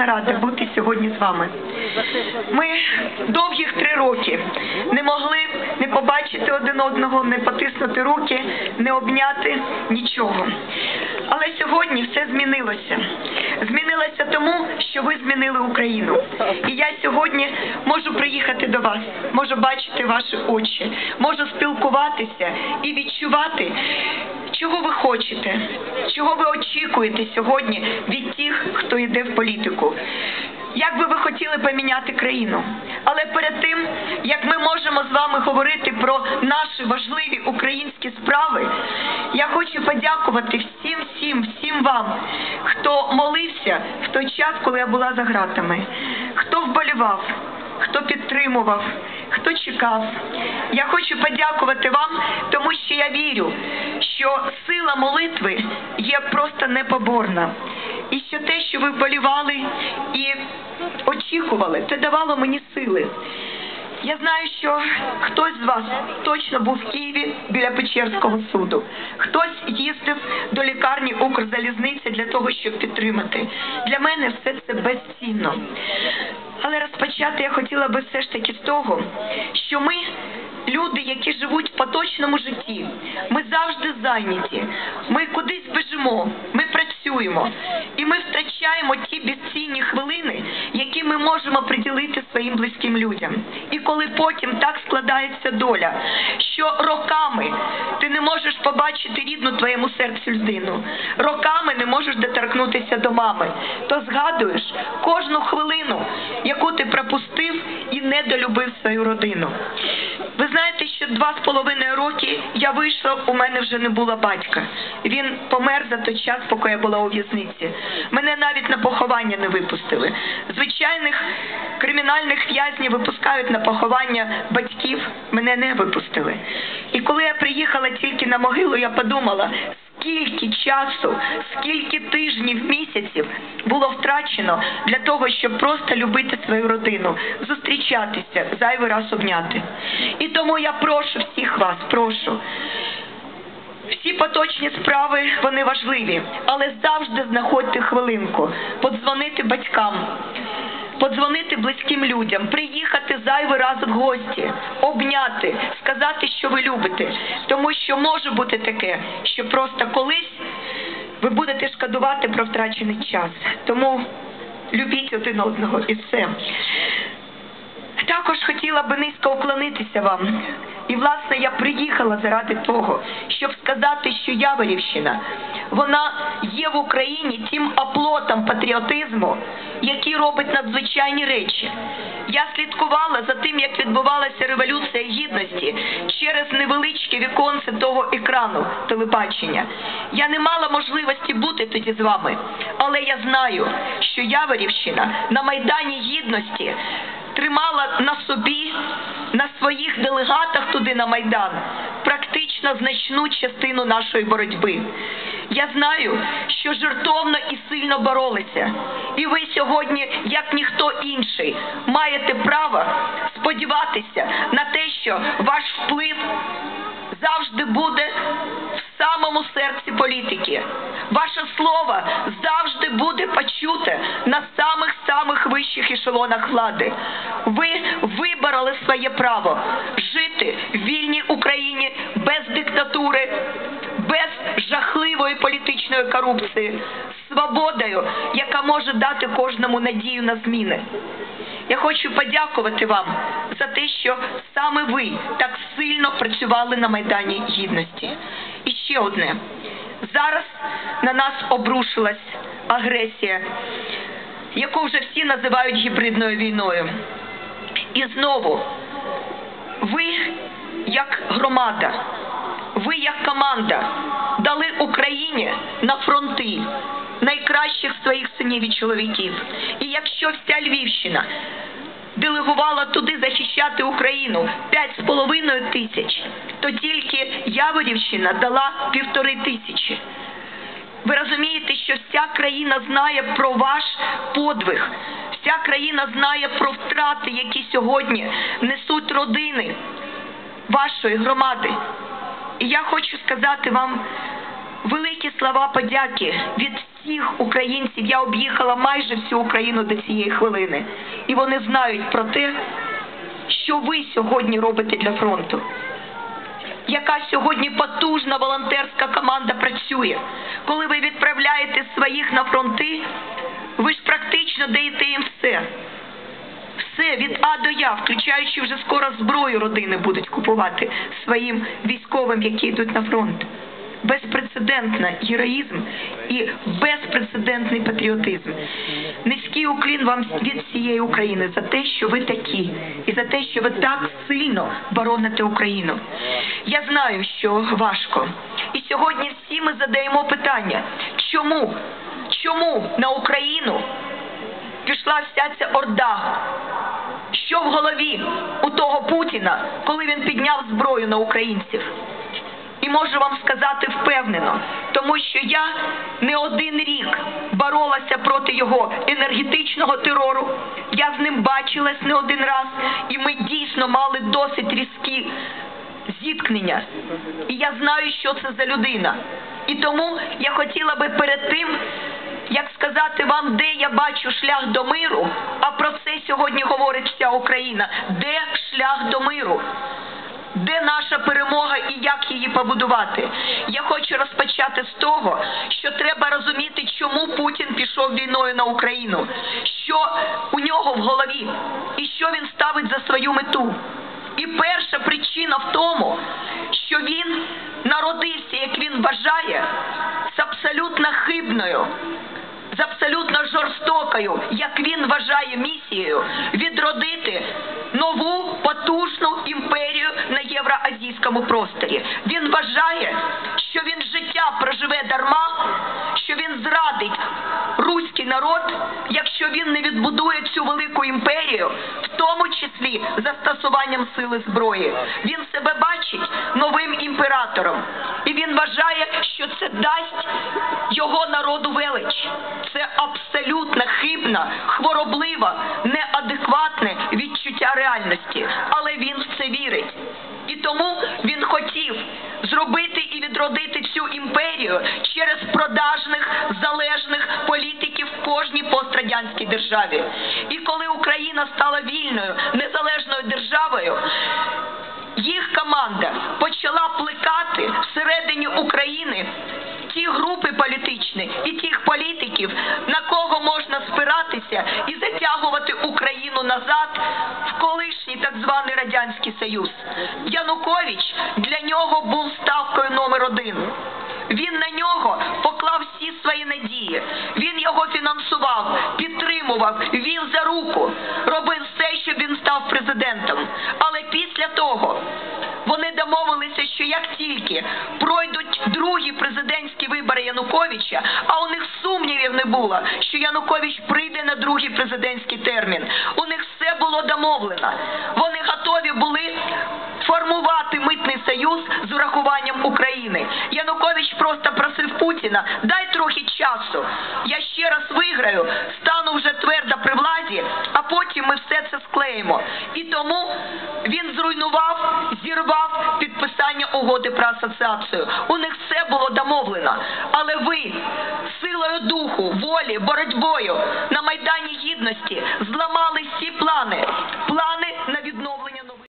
Я рада бути сьогодні з вами. Ми довгих три роки не могли не побачити один одного, не потиснути руки, не обняти нічого. Але сьогодні все змінилося. Змінилося тому, що ви змінили Україну. І я сьогодні можу приїхати до вас, можу бачити ваші очі, можу спілкуватися і відчувати, чого ви хочете, чого ви очікуєте сьогодні від тих, хто йде в політику. Як би ви хотіли поміняти країну, але перед тим як ми можемо з вами говорити про наші важливі українські справи, я хочу подякувати всім, всім, всім вам, хто молився в той час, коли я була за ґратами, хто вболівав, хто підтримував, хто чекав. Я хочу подякувати вам, тому що я вірю, що сила молитви є просто непоборна. І що те, що ви вболівали і очікували, це давало мені сили. Я знаю, що хтось з вас точно був в Києві біля Печерського суду. Хтось їздив до лікарні Укрзалізниці для того, щоб підтримати. Для мене все це безцінно. Але розпочати я хотіла би все ж таки з того, що ми, люди, які живуть в поточному житті, ми завжди зайняті, ми кудись біжимо, ми працюємо, і ми втрачаємо ті безцінні хвилини, які ми можемо приділити своїм близьким людям. І коли потім так складається доля, що роками ти не можеш побачити рідну твоєму серцю людину, роками не можеш доторкнутися до мами, то згадуєш кожну хвилину, яку ти пропустив і недолюбив свою родину. Ви знаєте, що два з половиною роки я вийшла, у мене вже не було батька. Він помер за той час, поки я була у в'язниці. Мене навіть на поховання не випустили. Звичайних кримінальних в'язнів випускають на поховання батьків, мене не випустили. І коли я приїхала тільки на могилу, я подумала, скільки часу, скільки тижнів, місяців було втрачено для того, щоб просто любити свою родину, зустрічатися, зайвий раз обняти. І тому я прошу всіх вас, прошу. Всі поточні справи вони важливі, але завжди знаходьте хвилинку, подзвонити батькам, подзвонити близьким людям, приїхати зайвий раз в гості, обняти, сказати, що ви любите. Тому що може бути таке, що просто колись ви будете шкодувати про втрачений час. Тому любіть один одного і все. Також хотіла би низько уклонитися вам. І, власне, я приїхала заради того, щоб сказати, що Яворівщина, вона є в Україні тим оплотом патріотизму, який робить надзвичайні речі. Я слідкувала за тим, як відбувалася революція гідності через невеличке віконце того екрану телебачення. Я не мала можливості бути тоді з вами, але я знаю, що Яворівщина на Майдані Гідності тримала на собі, на своїх делегатах туди на Майдан, практично значну частину нашої боротьби. Я знаю, що жертовно і сильно боролися. І ви сьогодні, як ніхто інший, маєте право сподіватися на те, що ваш вплив завжди буде в самому серці політики. Ваше слово завжди ешелонах влади. Ви вибороли своє право жити в вільній Україні без диктатури, без жахливої політичної корупції, свободою, яка може дати кожному надію на зміни. Я хочу подякувати вам за те, що саме ви так сильно працювали на Майдані Гідності. І ще одне. Зараз на нас обрушилась агресія, яку вже всі називають гібридною війною. І знову ви, як громада, ви, як команда, дали Україні на фронти найкращих своїх синів і чоловіків. І якщо вся Львівщина делегувала туди захищати Україну 5,5 тисяч, то тільки Яворівщина дала півтори тисячі. Ви розумієте, що вся країна знає про ваш подвиг, вся країна знає про втрати, які сьогодні несуть родини вашої громади. І я хочу сказати вам великі слова подяки від всіх українців я об'їхала майже всю Україну до цієї хвилини, і вони знають про те, що ви сьогодні робите для фронту. Яка сьогодні ви ж практично даєте їм все. Все від А до Я, включаючи вже скоро зброю родини будуть купувати своїм військовим, які йдуть на фронт. Безпрецедентний героїзм і безпрецедентний патріотизм. Низький уклін вам від всієї України за те, що ви такі, і за те, що ви так сильно бороните Україну. Я знаю, що важко. І сьогодні всі ми задаємо питання, чому? Чому на Україну пішла вся ця орда? Що в голові у того Путіна, коли він підняв зброю на українців? І можу вам сказати впевнено, тому що я не один рік боролася проти його енергетичного терору. Я з ним бачилась не один раз, і ми дійсно мали досить різкі зіткнення. І я знаю, що це за людина. І тому я хотіла би перед тим, як сказати вам, де я бачу шлях до миру, а про це сьогодні говорить вся Україна, де шлях до миру. Де наша перемога і як її побудувати? Я хочу розпочати з того, що треба розуміти, чому Путін пішов війною на Україну, що у нього в голові, і що він ставить за свою мету. І перша причина в тому, що він народився, як він вважає, з абсолютно хибною з абсолютно жорстокою, як він вважає місією, відродити нову потужну імперію на євроазійському просторі. Він вважає, що він життя проживе дарма, що він зрадить руський народ, якщо він не відбудує цю велику імперію, в тому числі застосуванням сили зброї. Він себе бачить новим імператором, і він вважає, що це дасть його народу велич. Це абсолютно хибна, хвороблива, неадекватне відчуття реальності, але він в це вірить. І тому він хотів зробити і відродити цю імперію через продажних залежних політиків в кожній пострадянській державі. І коли Україна стала вільною незалежною державою. Їх команда почала плекати всередині України ті групи політичні і тих політиків, на кого можна спиратися і затягувати Україну назад в колишній так званий радянський союз. Янукович для нього був ставкою номер один. Він на нього поклав всі свої надії. Він його фінансував, підтримував, вів за руку, робив все, щоб він став президентом. Але після того що як тільки пройдуть другі президентські вибори Януковича, а у них сумнівів не було, що Янукович прийде на другий президентський термін. У них все було домовлено. Вони готові були формувати митний союз з урахуванням України. Янукович просто просив Путіна, дай трохи часу. Я ще раз виграю, стану вже твердо при владі, а потім ми все це склеїмо. І тому він зруйнував, зірвав підписання угоди про асоціацію. У них все було домовлено. Але ви силою духу, волі, боротьбою на Майдані Гідності зламали всі плани